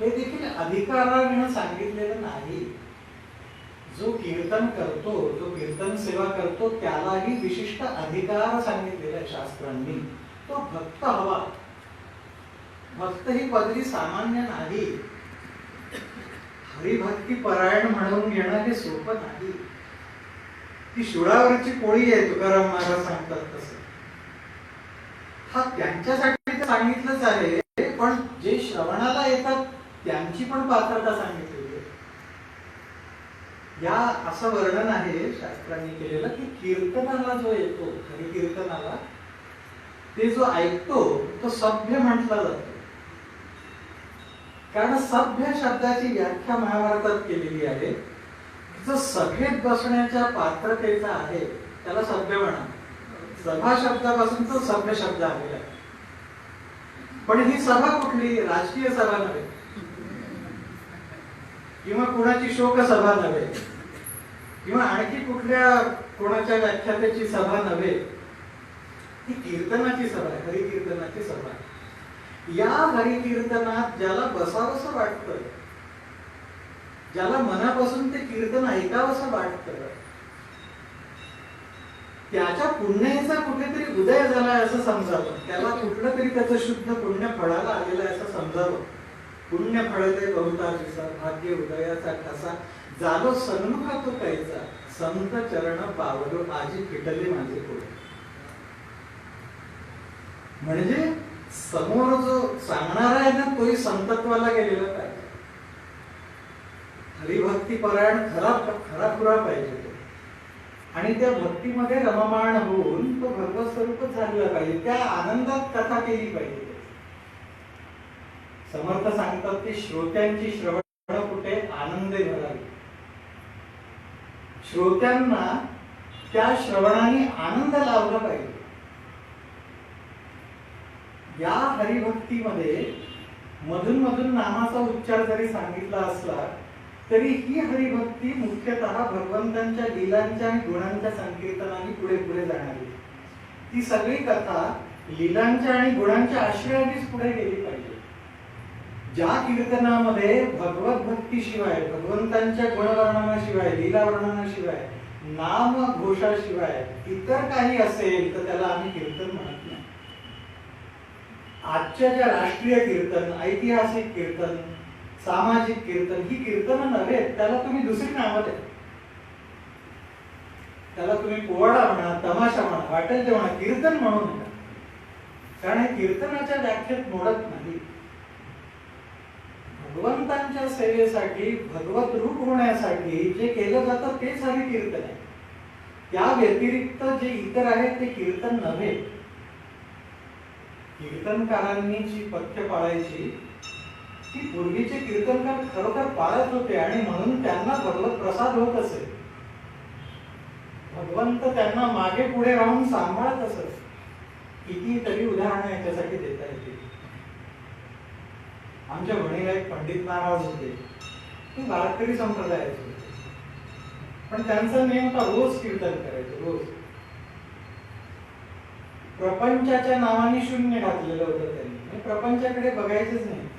हे देखील अधिकाराने सांगितलेलं नाही. जो कीर्तन करतो जो कीर्तन सेवा करतो त्यालाही विशिष्ट अधिकार सांगितलेला आहे शास्त्रांनी तो भक्त हवा. भक्त ही पदवी सामान्य नाही. हरिभक्ती परायण म्हणून घेणं हे सोपं नाही. ती शुळावरची पोळी आहे तुकाराम महाराज सांगतात तसं. हा त्यांच्यासाठी सांगितलंच आहे. पण जे श्रवणाला येतात त्यांची पण पात्रता सांगितलेली आहे. या असं वर्णन आहे शास्त्रांनी केलेलं की कीर्तनाला जो येतो हरिकीर्तनाला ते जो ऐकतो तो सभ्य म्हटला जातो. कारण सभ्य शब्दाची व्याख्या महाभारतात केलेली आहे. जो सभेत बसण्याच्या पात्रतेचा आहे त्याला सभ्य म्हणा. सभा शब्दापासून तो सभ्य शब्द आलेला आहे. पण ही सभा कुठली? राजकीय सभा नव्हे. किंवा कुणाची शोक सभा नव्हे. किंवा आणखी कुठल्या कोणाच्या व्याख्यात्याची सभा नव्हे. ही कीर्तनाची सभा आहे हरिकीर्तनाची सभा या हरिकीर्तनात ज्याला बसावंसं वाटतं ज्याला मनापासून ते कीर्तन ऐकावंसं वाटतं त्याच्या पुण्याचा कुठेतरी उदय झालाय असं समजावं. त्याला कुठलं तरी त्याचं शुद्ध पुण्य फळाला आलेलं आहे असं समजावं. पुण्य फळते बहुताशीचा भाग्य उदयाचा ठसा. जालो सन्मुखा तो कायचा संत चरण पावलो आजी फिटले माझे पुढे म्हणजे समोर जो सांगणारा आहे ना तोही संतत्वाला गेलेला पाहिजे. हरिभक्ती परायण खरा खरा खुरा पाहिजे तो. आणि त्या भक्तीमध्ये रममाण होऊन तो भगवत स्वरूपच झालेला पाहिजे. त्या आनंदात कथा केली पाहिजे. समर्थ सांगतात की श्रोत्यांची श्रवण कुठे? आनंदे भरावी. श्रोत्यांना त्या श्रवणाने आनंद लावला पाहिजे. या हरिभक्तीमध्ये मधून मधून नामाचा उच्चार जरी सांगितला असला तरी ही हरिभक्ती मुख्यतः भगवंतांच्या लिलांच्या आणि गुणांच्या संकीर्तनाने पुढे पुढे जाणारी. ती सगळी कथा लीलांच्या आणि गुणांच्या आश्रयानेच पुढे गेली पाहिजे. ज्या कीर्तनामध्ये भगवत भक्तीशिवाय भगवंतांच्या गुणवर्णनाशिवाय लीला वर्णनाशिवाय नाम घोषाशिवाय इतर काही असेल तर त्याला आम्ही कीर्तन म्हणत नाही. आजच्या ज्या राष्ट्रीय कीर्तन ऐतिहासिक कीर्तन सामाजिक कीर्तन ही कीर्तन नव्हे त्याला तुम्ही दुसरी नावं द्या. त्याला तुम्ही पोवाडा म्हणा तमाशा म्हणा वाटेल ते म्हणा कीर्तन म्हणू नका कारण हे कीर्तनाच्या व्याख्येत मोडत नाही. भगवंतांच्या सेवेसाठी भगवत रूप होण्यासाठी जे केलं जातं ते सारे कीर्तन आहे. त्या व्यतिरिक्त जे इतर आहेत ते कीर्तन नव्हे. कीर्तनकारांनी जी पथ्य पाळायची ती पूर्वीचे कीर्तनकार खरोखर पाळत होते आणि म्हणून त्यांना भगवत प्रसाद होत असे. भगवंत त्यांना मागे पुढे राहून सांभाळत असत. किती तरी उदाहरणं याच्यासाठी देता येतील. आमच्या बहिणीला एक पंडित नाराज होते. ते वारकरी संप्रदायाचे होते. पण त्यांचा नियम होता रोज कीर्तन करायचं रोज. प्रपंचाच्या नावाने शून्य घातलेलं होतं त्यांनी. म्हणजे प्रपंचाकडे बघायचंच नाही.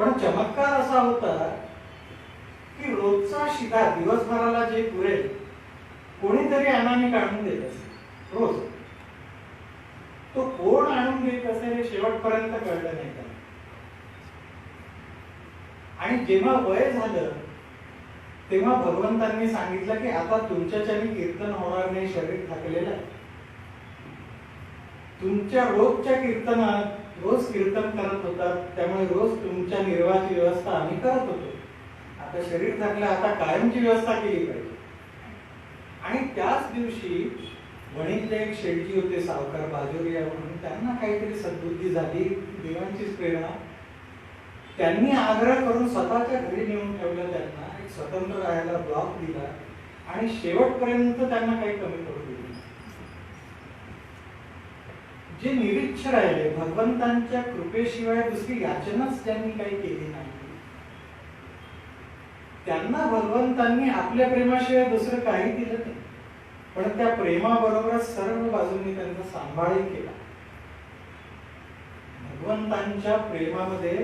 पण चमत्कार असा होता की रोजचा शिकार दिवसभराला जे पुरेल कोणीतरी अनामिक आणून देत असे रोज. तो कोण आणून देत असेल हे शेवटपर्यंत कळलं नाही का आणि जेव्हा वय झालं तेव्हा भगवंतांनी सांगितलं की आता तुमच्याच्याने कीर्तन होणार नाही शरीर थकलेलं आहे. तुमच्या रोजच्या कीर्तनात रोज कीर्तन करत होतात त्यामुळे रोज तुमच्या निर्वाहाची व्यवस्था आम्ही करत होतो. आता शरीर थकलं आता कायमची व्यवस्था केली पाहिजे. आणि त्याच दिवशी वणीतले एक शेटजी होते सावकार बाजोरिया म्हणून त्यांना काहीतरी सद्बुद्धी झाली देवांचीच प्रेरणा. त्यांनी आग्रह करून स्वतःच्या घरी नेऊन ठेवलं त्यांना एक स्वतंत्र राहायला ब्लॉक दिला. आणि शेवटपर्यंत त्यांना काही कमी पडू दिलं नाही. जे निरीक्ष राहिले भगवंतांच्या कृपेशिवाय दुसरी याचनाच त्यांनी काही केली नाही. त्यांना भगवंतांनी आपल्या प्रेमाशिवाय दुसरं काही दिलं नाही. पण त्या प्रेमाबरोबरच सर्व बाजूंनी त्यांचा सांभाळही केला. भगवंतांच्या प्रेमामध्ये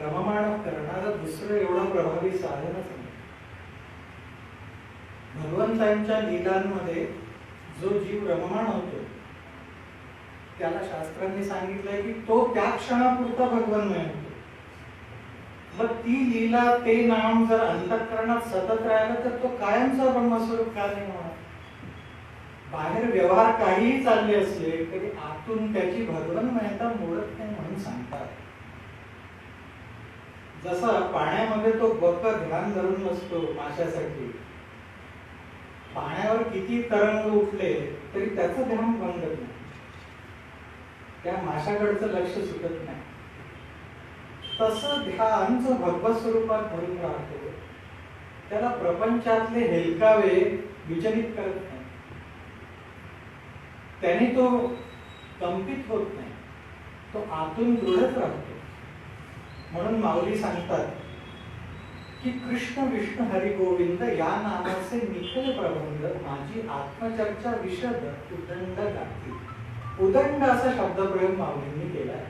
रममाण करणारं दुसरं एवढं प्रभावी साधनच नाही. भगवंतांच्या लीलांमध्ये जो जीव रममाण होतो त्याला शास्त्रांनी सांगितलंय की तो त्या क्षणापुरता भगवान होतो. मग ती लीला ते नाम जर अंतःकरणात सतत राहिलं तर तो कायमचा ब्रह्मस्वरूप का नाही होणार? बाहेर व्यवहार काहीही चालले असले तरी आतून त्याची भगवन्मयता मोडत नाही म्हणून सांगतात. जसा पाण्यामध्ये तो बक ध्यान धरून नसतो माशासाठी पाण्यावर किती तरंग उठले तरी त्याचं ध्यान बंद नाही. त्या माशाकडचं लक्ष सुटत नाही. तसं ध्यान जो भगवत स्वरूपात भरून राहतो. त्याला प्रपंचातले हेलकावे विचलित करत नाही. त्याने तो कंपित होत नाही. तो आतून दृढच राहतो. म्हणून माऊली सांगतात की कृष्ण विष्णू हरी गोविंद या नामाचे निखिल प्रबंध माझी आत्मचर्चा विशद उदंड गाती उदंड असा शब्दप्रयोग माऊलींनी केला आहे.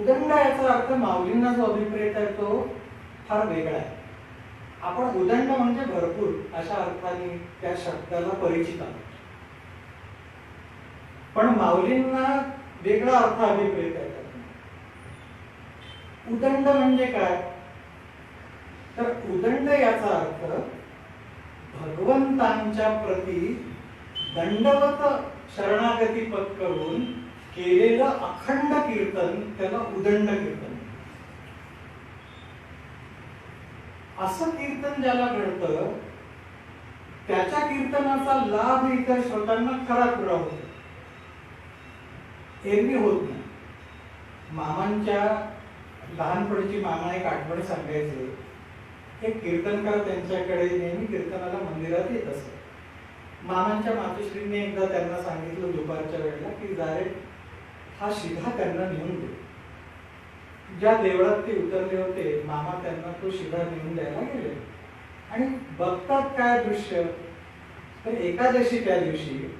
उदंड याचा अर्थ माऊलींना जो अभिप्रेत आहे तो फार वेगळा आहे. आपण उदंड म्हणजे भरपूर अशा अर्थाने त्या शब्दाला परिचित आहोत. पण माऊलींना वेगळा अर्थ अभिप्रेत आहे. उदंड म्हणजे काय? तर उदंड याचा अर्थ भगवंतांच्या प्रती दंडवत शरणागती पत्करून केलेलं अखंड कीर्तन त्याला उदंड कीर्तन. असं कीर्तन ज्याला घडतं त्याच्या कीर्तनाचा लाभ इतर श्रोतांना खरा पुरा होतो. एरवी होत नाही. मामांच्या लहानपणीची मामा एक आठवण सांगायचे. हे कीर्तनकार त्यांच्याकडे नेहमी कीर्तनाला मंदिरात येत असत. मामांच्या मातोश्रीने एकदा त्यांना सांगितलं दुपारच्या वेळेला की जारे हा शिधा त्यांना नेऊन दे. ज्या देवळात ते उतरले होते मामा त्यांना तो शिधा नेऊन द्यायला गेले. आणि बघतात काय दृश्य? तर एकादशी त्या दिवशी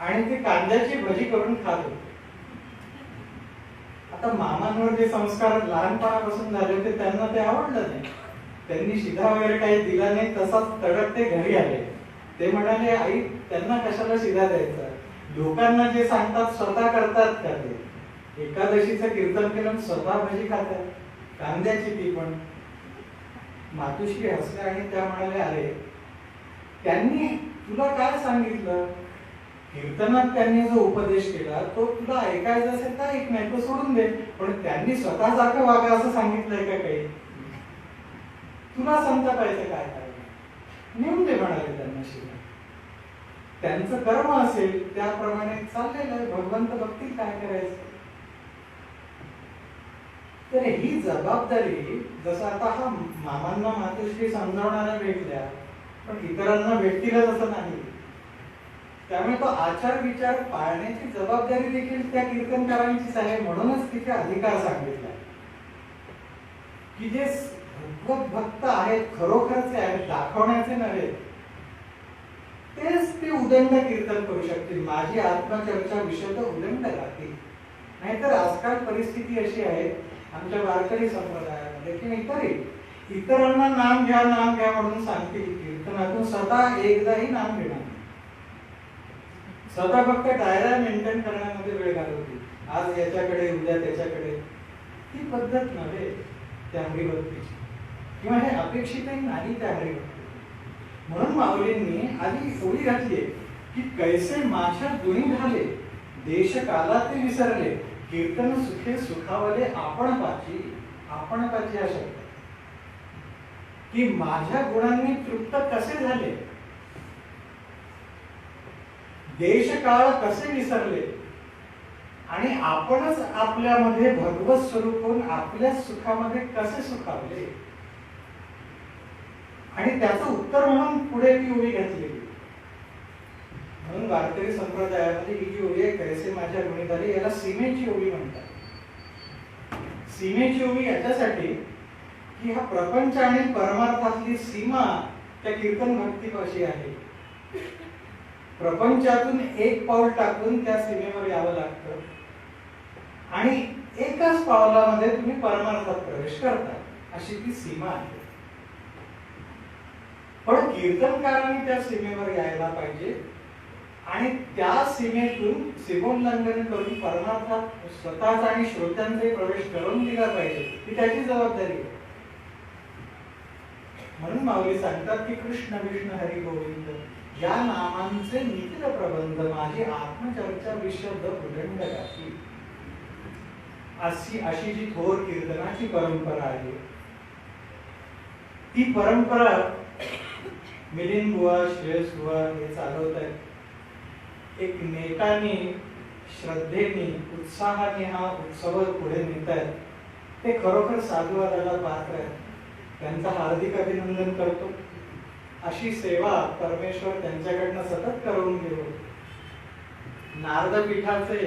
आणि ते कांद्याची भजी करून खात होते. आता मामांवर जे संस्कार लहानपणापासून झाले होते त्यांना ते आवडलं नाही. त्यांनी शिधा वगैरे काही दिला नाही तसाच तडक ते घरी आले. ते म्हणाले आई त्यांना कशाला शिधा द्यायचा? लोकांना जे सांगतात स्वतः करतात का ते? एकादशीचं कीर्तन केलं स्वतः भजी खातात. कांद्याची ती पण. मातुश्री हसल्या आणि त्या म्हणाल्या अरे त्यांनी तुला काय सांगितलं? कीर्तनात त्यांनी जो उपदेश केला तो तुला ऐकायचा असेल तर ऐक नाही तो सोडून दे पण त्यांनी स्वतः सारखं वागा असं सांगितलंय का काही? तुला संतापायचं काय काय? म्हणून ते म्हणाले त्यांना शिवाय. त्यांचं कर्म असेल त्याप्रमाणे चाललेलं आहे. भगवंत बघतील काय करायचं. तर ही जबाबदारी जसं आता हा मामांना मातोश्री समजावणाऱ्या भेटल्या पण इतरांना भेटतीलच असं नाही. त्यामुळे तो आचार विचार पाळण्याची जबाबदारी देखील त्या कीर्तनकारांचीच आहे. म्हणूनच तिथे अधिकार सांगितला. की जे भगवत भक्त आहेत खरोखरचे आहेत दाखवण्याचे नव्हे. तेच ते उदंड कीर्तन करू शकतील. माझी आत्मचर्चा विषय तर उदंड राहतील. नाहीतर आजकाल परिस्थिती अशी आहे आमच्या वारकरी संप्रदायामध्ये किंवा इतरही इतरांना नाम घ्या नाम घ्या म्हणून सांगतील. कीर्तनातून स्वतः एकदाही नाम घेणार स्वतः फक्त डायरा मेंटेन करण्यामध्ये वेळ घालवतील. आज याच्याकडे उद्या त्याच्याकडे. ही पद्धत नव्हे त्या हरिभक्तीची किंवा हे अपेक्षितही नाही त्या हरिभक्ती म्हणून माऊलींनी आधी ओळी घातली की कैसे माझ्या गुणी झाले देश काला ते विसरले कीर्तन सुखे सुखावले आपण पाची आपण पाची हा शब्द की माझ्या गुणांनी तृप्त कसे झाले? देश काळ कसे विसरले? आणि आपणच आपल्यामध्ये भगवत स्वरूप होऊन आपल्या सुखामध्ये कसे सुखावले? आणि त्याचं उत्तर म्हणून पुढे ती ओळी घेतली. म्हणून वारकरी संप्रदायामध्ये ही जी ओळी आहे कैसे माझ्या गुणी याला सीमेची ओळी म्हणतात. सीमेची ओळी याच्यासाठी की हा प्रपंच आणि परमार्थातली सीमा त्या कीर्तन भक्ती कशी आहे. प्रपंचातून एक पाऊल टाकून त्या सीमेवर यावं लागतं. आणि एकाच पावलामध्ये तुम्ही परमार्थात प्रवेश करता अशी ती सीमा आहे. पण कीर्तनकारांनी त्या सीमेवर यायला पाहिजे. आणि त्या सीमेतून सीमोल्लंघन करून परमार्थात स्वतःचा आणि श्रोत्यांचाही प्रवेश करून दिला पाहिजे ही त्याची जबाबदारी आहे. म्हणून माऊली सांगतात की कृष्ण विष्णू हरी गोविंद या नामांचे निखिल प्रबंध माझी आत्मचर्चा विशद उदंड गाठी अशी अशी जी थोर कीर्तनाची परंपरा आहे ती परंपरा मिलिंद बुवा श्रेयस बुवा हे चालवत आहेत एक नेटाने श्रद्धेने उत्साहाने हा उत्सव पुढे नेत आहेत ते खरोखर साधुवादाला पात्र आहेत. त्यांचा हार्दिक अभिनंदन करतो. अशी सेवा परमेश्वर त्यांच्याकडनं सतत करून घेऊ नारदपीठाचे